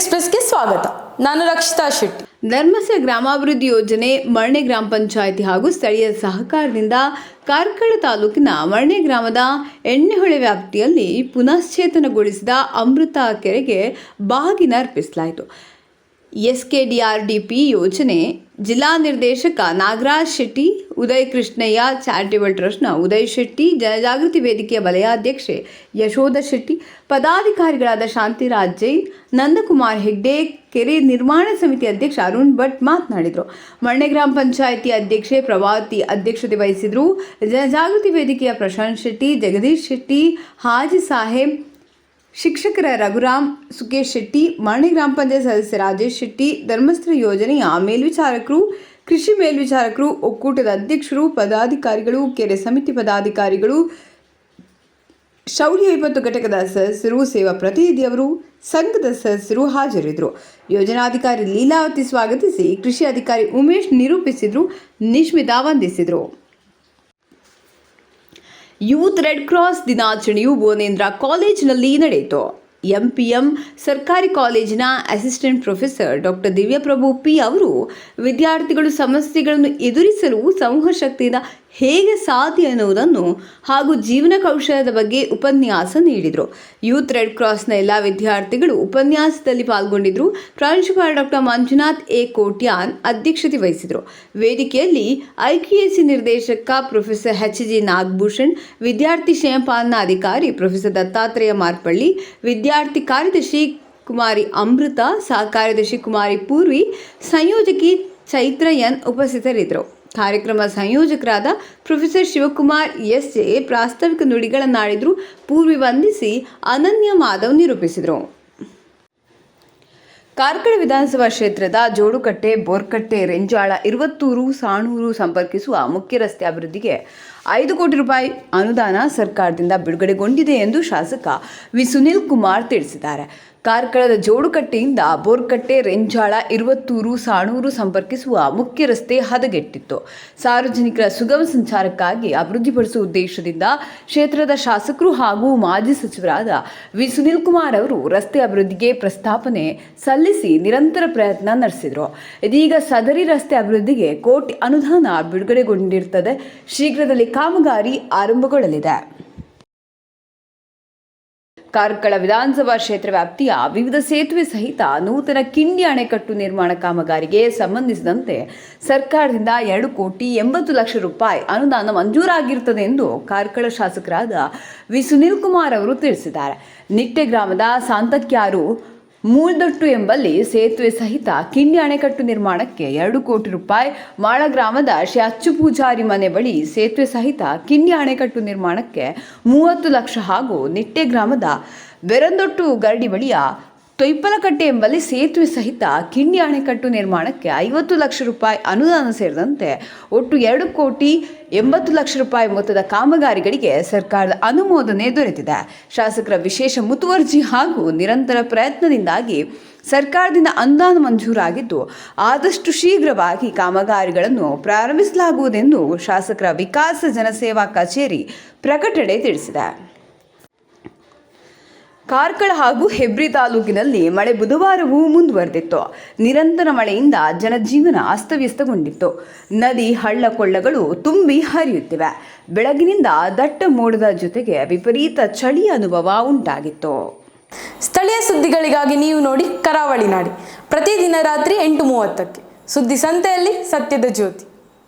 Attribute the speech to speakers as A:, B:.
A: ಎಕ್ಸ್ಪ್ರೆಸ್ಗೆ ಸ್ವಾಗತ. ನಾನು ರಕ್ಷಿತಾ ಶೆಟ್ಟಿ.
B: ಧರ್ಮಸ್ಥಳ ಗ್ರಾಮಾಭಿವೃದ್ಧಿ ಯೋಜನೆ ಮರ್ಣೆ ಗ್ರಾಮ ಪಂಚಾಯಿತಿ ಹಾಗೂ ಸ್ಥಳೀಯ ಸಹಕಾರದಿಂದ ಕಾರ್ಕಳ ತಾಲೂಕಿನ ಮರ್ಣೆ ಗ್ರಾಮದ ಎಣ್ಣೆಹೊಳೆ ವ್ಯಾಪ್ತಿಯಲ್ಲಿ ಪುನಶ್ಚೇತನಗೊಳಿಸಿದ ಅಮೃತ ಕೆರೆಗೆ ಬಾಗಿನ ಅರ್ಪಿಸಲಾಯಿತು. S K D R D P ಯೋಜನೆ ಜಿಲ್ಲಾ ನಿರ್ದೇಶಕ ನಾಗರಾಜ್ ಶೆಟ್ಟಿ, ಉದಯ್ ಕೃಷ್ಣಯ್ಯ ಚಾರಿಟೇಬಲ್ ಟ್ರಸ್ಟ್ನ ಉದಯ್ ಶೆಟ್ಟಿ ಜನಜಾಗೃತಿ ವೇದಿಕೆಯ ವಲಯಾಧ್ಯಕ್ಷೆ ಯಶೋಧ ಶೆಟ್ಟಿ, ಪದಾಧಿಕಾರಿಗಳಾದ ಶಾಂತಿರಾಜ್ ಜೈನ್, ನಂದಕುಮಾರ್ ಹೆಗ್ಡೆ, ಕೆರೆ ನಿರ್ಮಾಣ ಸಮಿತಿ ಅಧ್ಯಕ್ಷ ಅರುಣ್ ಭಟ್ ಮಾತನಾಡಿದರು. ಮಣ್ಣೆ ಗ್ರಾಮ ಪಂಚಾಯಿತಿ ಅಧ್ಯಕ್ಷೆ ಪ್ರಭಾವತಿ ಅಧ್ಯಕ್ಷತೆ ವಹಿಸಿದರು. ಜನಜಾಗೃತಿ ವೇದಿಕೆಯ ಪ್ರಶಾಂತ್ ಶೆಟ್ಟಿ, ಜಗದೀಶ್ ಶೆಟ್ಟಿ, ಹಾಜಿ ಸಾಹೇಬ್ ಶಿಕ್ಷಕರ ರಘುರಾಮ್ ಸುಖೇಶ್ ಶೆಟ್ಟಿ, ಮಾಣಿ ಗ್ರಾಮ ಪಂಚಾಯತ್ ಸದಸ್ಯ ರಾಜೇಶ್ ಶೆಟ್ಟಿ, ಧರ್ಮಸ್ಥಳ ಯೋಜನೆಯ ಮೇಲ್ವಿಚಾರಕರು, ಕೃಷಿ ಮೇಲ್ವಿಚಾರಕರು, ಒಕ್ಕೂಟದ ಅಧ್ಯಕ್ಷರು, ಪದಾಧಿಕಾರಿಗಳು, ಕೆರೆ ಸಮಿತಿ ಪದಾಧಿಕಾರಿಗಳು, ಶೌರ್ಯ ವಿಪತ್ತು ಘಟಕದ ಸದಸ್ಯರು, ಸೇವಾ ಪ್ರತಿನಿಧಿಯವರು ಸಂಘದ ಸದಸ್ಯರು ಹಾಜರಿದ್ದರು. ಯೋಜನಾಧಿಕಾರಿ ಲೀಲಾವತಿ ಸ್ವಾಗತಿಸಿ ಕೃಷಿ ಅಧಿಕಾರಿ ಉಮೇಶ್ ನಿರೂಪಿಸಿದರು, ನಿಶ್ಮಿತಾ ವಂದಿಸಿದರು. ಯೂತ್ ರೆಡ್ ಕ್ರಾಸ್ ದಿನಾಚರಣೆಯು ಭುವನೇಂದ್ರ ಕಾಲೇಜಿನಲ್ಲಿ ನಡೆಯಿತು. ಎಂಪಿಎಂ, ಸರ್ಕಾರಿ ಕಾಲೇಜಿನ assistant professor doctor Divyaprabhu P. ಅವರು ವಿದ್ಯಾರ್ಥಿಗಳು ಸಮಸ್ಯೆಗಳನ್ನು ಎದುರಿಸಲು ಸಮೂಹ ಶಕ್ತಿಯಿಂದ ಹೇಗೆ ಸಾಧ್ಯ ಎನ್ನುವುದನ್ನು ಹಾಗೂ ಜೀವನ ಕೌಶಲ್ಯದ ಬಗ್ಗೆ ಉಪನ್ಯಾಸ ನೀಡಿದರು. ಯೂತ್ ರೆಡ್ ಕ್ರಾಸ್ನ ಎಲ್ಲ ವಿದ್ಯಾರ್ಥಿಗಳು ಉಪನ್ಯಾಸದಲ್ಲಿ ಪಾಲ್ಗೊಂಡಿದ್ದರು ಪ್ರಾಂಶುಪಾಲ ಡಾಕ್ಟರ್ ಮಂಜುನಾಥ್ ಎ. ಕೋಟ್ಯಾನ್ ಅಧ್ಯಕ್ಷತೆ ವಹಿಸಿದರು. ವೇದಿಕೆಯಲ್ಲಿ ಐಕೆಎಸ್ಸಿ ನಿರ್ದೇಶಕ ಪ್ರೊಫೆಸರ್ ಎಚ್ ಜಿ ನಾಗಭೂಷಣ್, ವಿದ್ಯಾರ್ಥಿ ಕ್ಷೇಮಪಾಲನಾ ಅಧಿಕಾರಿ ಪ್ರೊಫೆಸರ್ ದತ್ತಾತ್ರೇಯ ಮಾರ್ಪಳ್ಳಿ, ವಿದ್ಯಾರ್ಥಿ ಕಾರ್ಯದರ್ಶಿ ಕುಮಾರಿ ಅಮೃತ, ಸಹ ಕಾರ್ಯದರ್ಶಿ ಕುಮಾರಿ ಪೂರ್ವಿ, ಸಂಯೋಜಕಿ ಚೈತ್ರಯನ್ ಉಪಸ್ಥಿತರಿದ್ದರು. ಕಾರ್ಯಕ್ರಮ ಸಂಯೋಜಕರಾದ ಪ್ರೊಫೆಸರ್ ಶಿವಕುಮಾರ್ ಎಸ್ ಎ ಪ್ರಾಸ್ತಾವಿಕ ನುಡಿಗಳನ್ನಾಡಿದ್ರು, ಪೂರ್ವಿ ವಂದಿಸಿ ಅನನ್ಯ ಮಾಧವ್ ನಿರೂಪಿಸಿದರು. ಕಾರ್ಕಳ ವಿಧಾನಸಭಾ ಕ್ಷೇತ್ರದ ಜೋಡುಕಟ್ಟೆ, ಬೋರ್ಕಟ್ಟೆ, ರೆಂಜಾಳ, ಇರುವತ್ತೂರು, ಸಾಣೂರು ಸಂಪರ್ಕಿಸುವ ಮುಖ್ಯ ರಸ್ತೆ ಅಭಿವೃದ್ಧಿಗೆ ಐದು ಕೋಟಿ ರೂಪಾಯಿ ಅನುದಾನ ಸರ್ಕಾರದಿಂದ ಬಿಡುಗಡೆಗೊಂಡಿದೆ ಎಂದು ಶಾಸಕ ವಿ. ಸುನಿಲ್ ಕುಮಾರ್ ತಿಳಿಸಿದ್ದಾರೆ. ಕಾರ್ಕಳದ ಜೋಡುಕಟ್ಟೆಯಿಂದ ಬೋರ್ಕಟ್ಟೆ, ರೆಂಜಾಳ, ಇರುವತ್ತೂರು, ಸಾಣೂರು ಸಂಪರ್ಕಿಸುವ ಮುಖ್ಯ ರಸ್ತೆ ಹದಗೆಟ್ಟಿತ್ತು. ಸಾರ್ವಜನಿಕರ ಸುಗಮ ಸಂಚಾರಕ್ಕಾಗಿ ಅಭಿವೃದ್ಧಿಪಡಿಸುವ ಉದ್ದೇಶದಿಂದ ಕ್ಷೇತ್ರದ ಶಾಸಕರು ಹಾಗೂ ಮಾಜಿ ಸಚಿವರಾದ ವಿ. ಸುನಿಲ್ ಕುಮಾರ್ ಅವರು ರಸ್ತೆ ಅಭಿವೃದ್ಧಿಗೆ ಪ್ರಸ್ತಾಪನೆ ಸಲ್ಲಿಸಿ ನಿರಂತರ ಪ್ರಯತ್ನ ನಡೆಸಿದರು. ಇದೀಗ ಸದರಿ ರಸ್ತೆ ಅಭಿವೃದ್ಧಿಗೆ ಕೋಟಿ ಅನುದಾನ ಬಿಡುಗಡೆಗೊಂಡಿರುತ್ತದೆ. ಶೀಘ್ರದಲ್ಲಿ ಕಾಮಗಾರಿ ಆರಂಭಗೊಳ್ಳಲಿದೆ. ಕಾರ್ಕಳ ವಿಧಾನಸಭಾ ಕ್ಷೇತ್ರ ವ್ಯಾಪ್ತಿಯ ವಿವಿಧ ಸೇತುವೆ ಸಹಿತ ನೂತನ ಕಿಂಡಿ ಅಣೆಕಟ್ಟು ನಿರ್ಮಾಣ ಕಾಮಗಾರಿಗೆ ಸಂಬಂಧಿಸಿದಂತೆ ಸರ್ಕಾರದಿಂದ ಎರಡು ಕೋಟಿ ಎಂಬತ್ತು ಲಕ್ಷ ರೂಪಾಯಿ ಅನುದಾನ ಮಂಜೂರಾಗಿರುತ್ತದೆ ಎಂದು ಕಾರ್ಕಳ ಶಾಸಕರಾದ ವಿ. ಸುನಿಲ್ ಕುಮಾರ್ ಅವರು ತಿಳಿಸಿದ್ದಾರೆ. ನಿಟ್ಟೆ ಗ್ರಾಮದ ಸಾಂತಕ್ಯಾರು ಮೂಳ್ದೊಟ್ಟು ಎಂಬಲ್ಲಿ ಸೇತುವೆ ಸಹಿತ ಕಿಂಡಿ ಅಣೆಕಟ್ಟು ನಿರ್ಮಾಣಕ್ಕೆ ಎರಡು ಕೋಟಿ ರೂಪಾಯಿ, ಮಾಳ ಗ್ರಾಮದ ಶ್ರೀ ಅಚ್ಚು ಪೂಜಾರಿ ಮನೆ ಬಳಿ ಸೇತುವೆ ಸಹಿತ ಕಿಂಡಿ ಅಣೆಕಟ್ಟು ನಿರ್ಮಾಣಕ್ಕೆ ಮೂವತ್ತು ಲಕ್ಷ ಹಾಗೂ ನಿಟ್ಟೆ ಗ್ರಾಮದ ಬೆರಂದೊಟ್ಟು ಗರಡಿ ಬಳಿಯ ತೊಯ್ಪಲಕಟ್ಟೆ ಎಂಬಲ್ಲಿ ಸೇತುವೆ ಸಹಿತ ಕಿಂಡಿ ಅಣೆಕಟ್ಟು ನಿರ್ಮಾಣಕ್ಕೆ ಐವತ್ತು ಲಕ್ಷ ರೂಪಾಯಿ ಅನುದಾನ ಸೇರಿದಂತೆ ಒಟ್ಟು ಎರಡು ಕೋಟಿ ಎಂಬತ್ತು ಲಕ್ಷ ರೂಪಾಯಿ ಮೊತ್ತದ ಕಾಮಗಾರಿಗಳಿಗೆ ಸರ್ಕಾರದ ಅನುಮೋದನೆ ದೊರೆತಿದೆ. ಶಾಸಕರ ವಿಶೇಷ ಮುತುವರ್ಜಿ ಹಾಗೂ ನಿರಂತರ ಪ್ರಯತ್ನದಿಂದಾಗಿ ಸರ್ಕಾರದಿಂದ ಅನುದಾನ ಮಂಜೂರಾಗಿದ್ದು, ಆದಷ್ಟು ಶೀಘ್ರವಾಗಿ ಕಾಮಗಾರಿಗಳನ್ನು ಪ್ರಾರಂಭಿಸಲಾಗುವುದೆಂದು ಶಾಸಕರ ವಿಕಾಸ ಜನಸೇವಾ ಕಚೇರಿ ಪ್ರಕಟಣೆ ತಿಳಿಸಿದೆ. ಕಾರ್ಕಳ ಹಾಗೂ ಹೆಬ್ರಿ ತಾಲೂಕಿನಲ್ಲಿ ಮಳೆ ಬುಧವಾರವೂ ಮುಂದುವರೆದಿತ್ತು. ನಿರಂತರ ಮಳೆಯಿಂದ ಜನಜೀವನ ಅಸ್ತವ್ಯಸ್ತಗೊಂಡಿತ್ತು. ನದಿ ಹಳ್ಳ ಕೊಳ್ಳಗಳು ತುಂಬಿ ಹರಿಯುತ್ತಿವೆ. ಬೆಳಗಿನಿಂದ ದಟ್ಟ ಮೋಡದ ಜೊತೆಗೆ ವಿಪರೀತ ಚಳಿ ಅನುಭವ ಉಂಟಾಗಿತ್ತು.
A: ಸ್ಥಳೀಯ ಸುದ್ದಿಗಳಿಗಾಗಿ ನೀವು ನೋಡಿ ಕರಾವಳಿ ನಾಡಿ. ಪ್ರತಿದಿನ ರಾತ್ರಿ ಎಂಟು ಮೂವತ್ತಕ್ಕೆ. ಸುದ್ದಿ ಸಂತೆಯಲ್ಲಿ ಸತ್ಯದ ಜ್ಯೋತಿ.